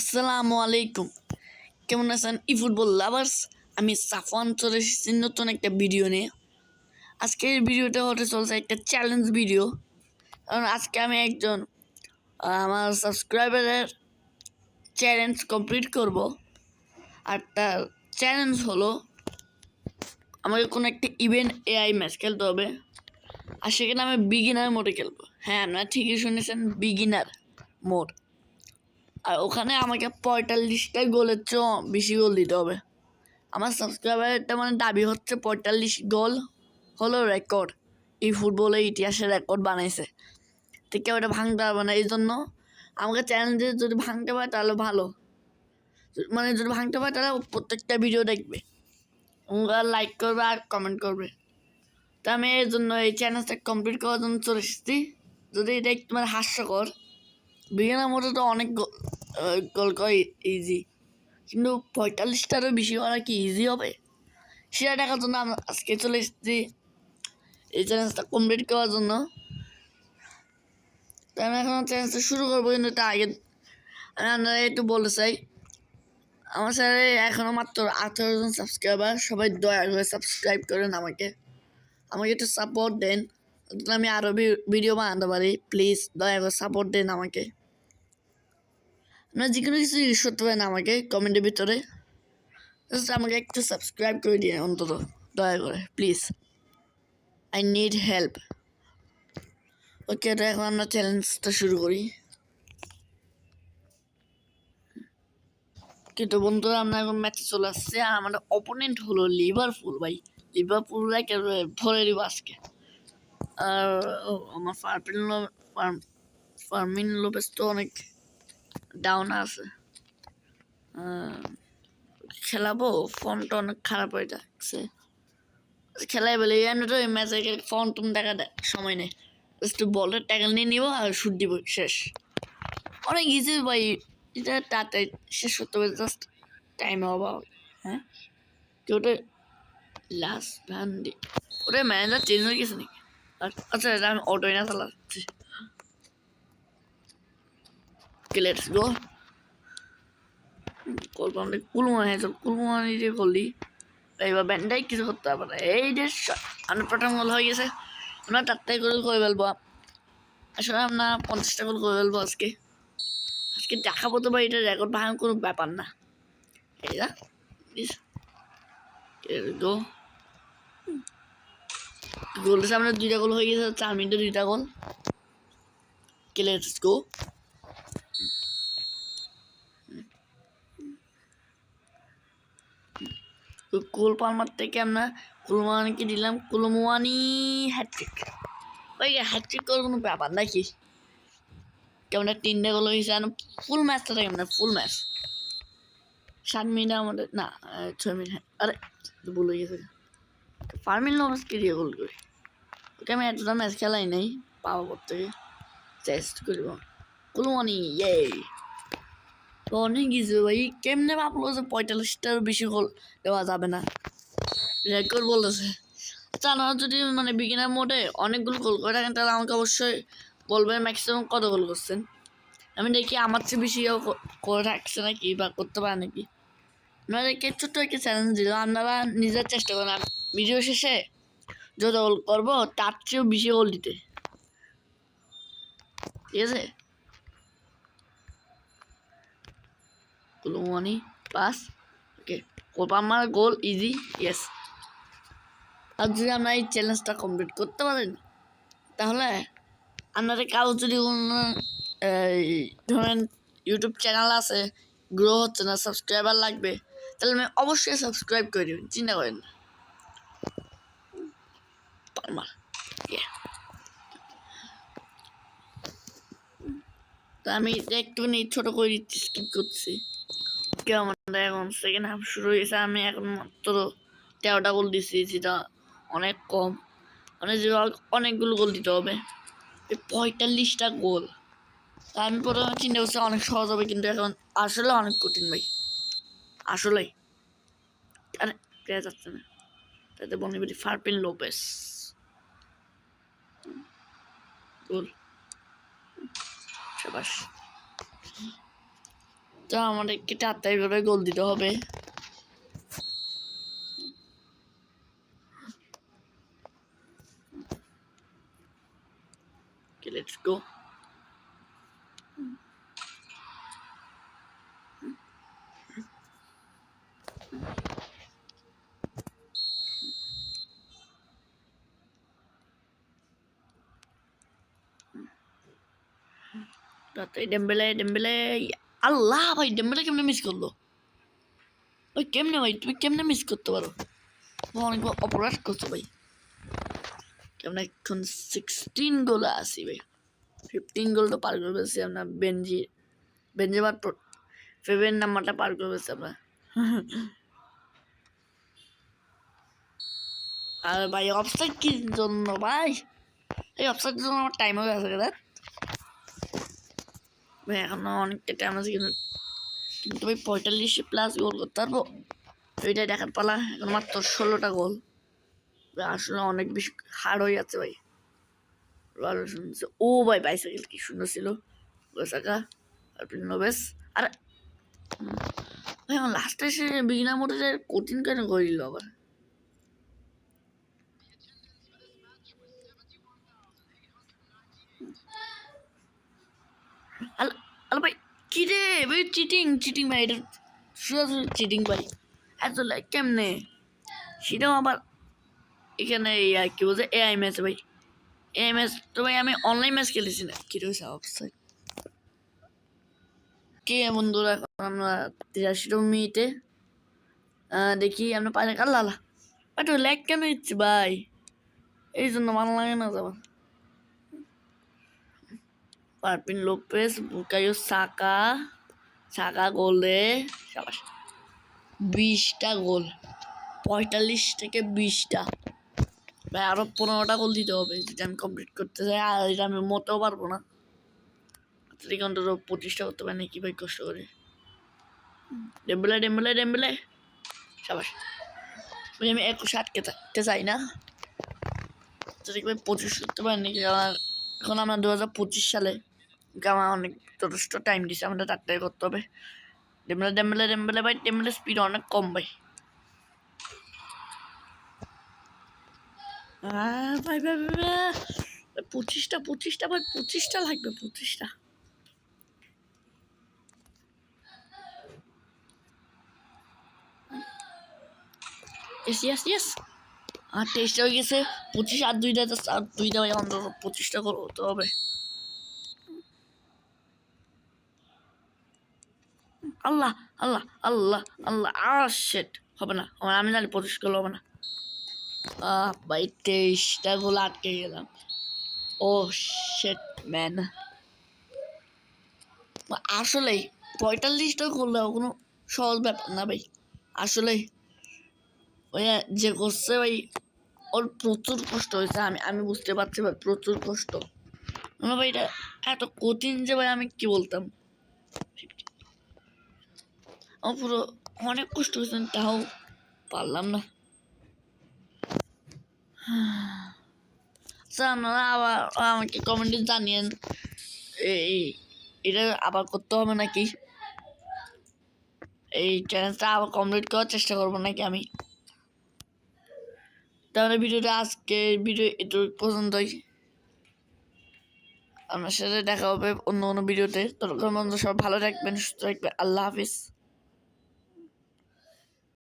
আসসালামু আলাইকুম। কেমন আছেন? ই ফুটবল লাভার্স, আমি সাফওয়ান চলে এসেছি নতুন একটা ভিডিও নিয়ে। আজকের ভিডিওটা হতে চলছে একটা চ্যালেঞ্জ ভিডিও কারণ আজকে আমি একজন আমার সাবস্ক্রাইবারের চ্যালেঞ্জ কমপ্লিট করব। আর তার চ্যালেঞ্জ হলো, আমাকে কোনো একটা ইভেন্ট এআই ম্যাচ খেলতে হবে। আর সেখানে আমি বিগিনার মোডে খেলব। হ্যাঁ আপনারা ঠিকই শুনেছেন বিগিনার মোড আর ওখানে আমাকে পঁয়তাল্লিশটা গোলের চেয়েও বেশি গোল দিতে হবে। আমার সাবস্ক্রাইবারটা মানে দাবি হচ্ছে পঁয়তাল্লিশ গোল হলো রেকর্ড এই ফুটবলের ইতিহাসে রেকর্ড বানাইছে। তো কেউ এটা ভাঙতে পারবে না এই জন্য আমাকে চ্যালেঞ্জে যদি ভাঙতে পারে তাহলে ভালো। মানে যদি ভাঙতে পারে তাহলে প্রত্যেকটা ভিডিও দেখবে। লাইক করবে আর কমেন্ট করবে। তো আমি এই জন্য এই চ্যানেলটা কমপ্লিট করার জন্য চলে এসেছি। যদি এটা একটু মানে হাস্যকর বিজ্ঞানের মধ্যে তো অনেক গো- গোল করা ইজি কিন্তু পঁয়তাল্লিশটারও বেশি করা কি ইজি হবে? সেটা দেখার জন্য আমরা আজকে চলে এসেছি এই চ্যালেঞ্জটা কমপ্লিট করার জন্য। তো আমি এখন চ্যালেঞ্জটা শুরু করব, কিন্তু তার আগে আমি আপনারা একটু বলতে চাই। আমার স্যারে এখনও মাত্র আঠারো জন সাবস্ক্রাইবার সবাই দয়া করে সাবস্ক্রাইব করেন আমাকে। আমাকে একটু সাপোর্ট দেন আমি আরও ভিডিও বানাতে পারি। প্লিজ দয়া করে সাপোর্ট দেন আমাকে। আপনারা যে কোনো কিছু ইউজ করতে পারেন আমাকে কমেন্টের ভিতরে। আমাকে একটু সাবস্ক্রাইব করে দিন অন্তত, দয়া করে please I need help okay তো এখন আমরা চ্যালেঞ্জটা শুরু করি। কিন্তু বন্ধুরা, আমরা এখন ম্যাচে চলে আসছে। আমাদের অপোনেন্ট হলো লিভারপুল ভাই। লিভারপুল একেবারে ভরে দিব আজকে? আর আমার ফারপিন ফার্মিন লোপেস তো অনেক ডাউন আছে। খেলাবো, ফোনটা অনেক খারাপ হয়ে যাচ্ছে। খেলাই বলে আমি তো ম্যাচে ফোন টুন দেখা দেয়, সময় নেই। জাস্ট বলের ট্যাগল নিয়ে নিবো আর শুট দিব, শেষ। অনেক ইজি ভাই, এটা তাড়াতাড়ি শেষ করতে হবে জাস্ট টাইম অভাব। হ্যাঁ? কি ওটা? লাস্ট ভ্যান্ডি ওটা ম্যানেজার চেঞ্জ হয়ে গেছে নাকি? আচ্ছা আমি অটোই না চালাচ্ছি। Okay, let's go. কল পাম্পে কুলমা হয়েছে কুলমানি যে করলি। এইবার ব্যান্ডাই কিছু করতে পারবে না। এই যে আমরা প্রথম গোল হয়ে গেছে। আমরা চারটাই গোল করে ফেলব। আসলে আমরা পঞ্চাশটা গোল করে ফেলব আজকে। আজকে দেখাবো তো ভাই এটা রেকর্ড ভাঙার কোনো ব্যাপার না। এই না প্লিজ গো গোলের সামনে দুইটা গোল হয়ে গেছে চার মিনিটে দুইটা গোল কে গো কোল পালমার থেকে আমরা কুলমানিকে দিলাম। কুলমানি হ্যাট্রিক ওই হ্যাট্রিক করার কোনো ব্যাপার নাকি? কেমন তিনটে গোল হয়েছে ফুল ম্যাচটা থাকে না ফুল ম্যাচ সাত মিনিট আমাদের না ছয় মিনিট হ্যাঁ। আরে ভুল হয়ে গেছে। ফার্মিং লমাসকে দিয়ে গোল করি? ওকে আমি এতটা ম্যাচ খেলাই নাই, পাওয়া করতে। চেস্ট করিব। কুলমানি ইয়ে তো অনেক কিছু ভাই কেমনে ভাবলো যে পঁয়তাল্লিশটার বেশি গোল দেওয়া যাবে না রেকর্ড বলেছে আপনারা যদি মানে বিগিনার মোডে অনেকগুলো গোল করে থাকেন তাহলে আমাকে অবশ্যই বলবেন ম্যাক্সিমাম কত গোল করছেন আমি দেখি আমার চেয়ে বেশি করে থাকছে নাকি বা করতে পারে নাকি আপনাদেরকে ছোট্ট একটা চ্যালেঞ্জ দিল আপনারা নিজের চেষ্টা করেন ভিডিও শেষে যত গোল করব তার চেয়েও বেশি গোল দিতে ঠিক আছে কুলুমানি পাস ওকে কোপামার গোল ইজি ইয়েস আর যদি আপনারা এই চ্যালেঞ্জটা কমপ্লিট করতে পারেন তাহলে আপনাদের কারও যদি ধরেন ইউটিউব চ্যানেল আছে গ্রো হচ্ছে না সাবস্ক্রাইবার লাগবে, তাহলে আমি অবশ্যই সাবস্ক্রাইব করে দেবেন, চিন্তা করেন না। Yeah. তো আমি একটুখানি ছোট করে দিচ্ছি স্কিপ করছি কেউ আমাদের এখন সেকেন্ড হাফ শুরু হয়েছে, আমি এখন মাত্র তেরোটা গোল দিচ্ছি যেটা অনেক কম। মানে যে অনেকগুলো গোল দিতে হবে। পঁয়তাল্লিশটা গোল আমি প্রথমে চিন্তা করছি অনেক সহজ হবে, কিন্তু এখন আসলে অনেক কঠিন ভাই। আসলেই। যাচ্ছে না? তাতে বনিবি ফারপিন লোপেস। গোল সাবাস। তো আমাদেরকে তাড়াতাড়ি করে গোল দিতে হবে Okay, let's go. তাতে ডেম্বেলে ডেম্বেলে আল্লাহ ভাই ডেম্বেলে কেমনে মিস করল? ভাই কেমনে ভাই, তুমি কেমনে মিস করতে পারো? অনেক অপরাধ করছ ভাই। কেমন এখন সিক্সটিন গোল আসি ভাই। ফিফটিন গোল তো পার করে ফেলছি আমরা বেঞ্জি বেঞ্জিবার ফেভারিট নাম্বারটা পার করে ফেলছি আমরা। আর ভাই অবস্থায় কি জন্য ভাই? এই অবস্থার জন্য আমার টাইম হয়ে গেছে দেখ ভাই এখনও অনেকটা টাইম আছে, কিন্তু কিন্তু ভাই পঁয়তাল্লিশ প্লাস গোল করতে পারব? এইটাই দেখার পালা, এখন মাত্র ষোলোটা গোল আসলে অনেক বেশি হার্ড হয়ে যাচ্ছে ভাই। ভালো শুনছে ও ভাই বাইসাইকেল কি সুন্দর ছিল। গোসাকা আর আর ভাই, আমার লাস্টে এসে বিনা মোটে কঠিন কেন করিল আবার? আল, আলো ভাই, কি রে? ভাই চিটিং চিটিং ভাই, এটা চিটিং ভাই। এত লাইক কেমনে? সেটাও আবার এখানে আর কি বলছে এআই ম্যাচ ভাই। এআই ম্যাচ তো ভাই, আমি অনলাইন ম্যাচ খেলেছি না। কি রয়েছে অবস্থায় কে বন্ধুরা আমরা তিরাশিটা মিনিটে দেখি আমরা পারে কাল লালা। বাট ল্যাগ কেন ইচ্ছে ভাই? এই জন্য ভালো লাগে না যাবার পারপিন লোপেস বুকায়ো সাকা সাকা গোলে বিশটা গোল পঁয়তাল্লিশ থেকে বিশটা। ভাই আরও পনেরোটা গোল দিতে হবে যেটা আমি কমপ্লিট করতে চাই। আর এটা আমি মোটেও পারব না। তাদেরকে অন্তত পঁচিশটা করতে পারি নাকি ভাই কষ্ট করে। Dembele Dembele Dembele. সাবাস আমি একুশে আটকে থাকতে চাই না। তাদেরকে ভাই পঁচিশ করতে পারি নাকি? আমার এখন আমরা দু হাজার পঁচিশ সালে আমার অনেক যথেষ্ট টাইম দিছে, আমাদের তাড়াতাড়ি করতে হবে। ডেম্বেলে ডেম্বেলে ভাই, ডেম্বেলে স্পিড অনেক কম ভাই। ভাই ভাই ভাই। পঁচিশটা পঁচিশটা, ভাই, পঁচিশটা লাগবে, পঁচিশটা। আর টেস্টটা হয়ে গেছে, পঁচিশ আর দুইটা দুইটা ভাই অন্তত পঁচিশটা করতে হবে। আল্লাহ আল্লাহ আল্লাহ আল্লাহ আর শেট হবে না আমার আমি জানি পঁচিশ করলে হবে না। ভাই, তেইশটা গোল আটকে গেলাম। ও শেট ম্যান আসলেই, পঁয়তাল্লিশটা করলেও কোনো সহজ ব্যাপার না, ভাই। আসলেই ওই যে করছে, ভাই, ওর প্রচুর কষ্ট হয়েছে, আমি আমি বুঝতে পারছি, ভাই, প্রচুর কষ্ট। ভাই, এটা এত কঠিন যে, ভাই, আমি কি বলতাম? পুরো অনেক কষ্ট হয়েছে তাও পারলাম না। আচ্ছা আপনারা আবার আমাকে কমেন্টে জানিয়েন, এই, এটা আবার করতে হবে নাকি? এই চ্যালেঞ্জটা আবার কমপ্লিট করার চেষ্টা করব নাকি আমি? তাহলে ভিডিওটা আজকে ভিডিও এটু পর্যন্তই। আমার সাথে দেখা হবে অন্য অন্য ভিডিওতে। ততক্ষণ পর্যন্ত সব ভালো থাকবেন, সুস্থ থাকবেন। আল্লাহ হাফিজ।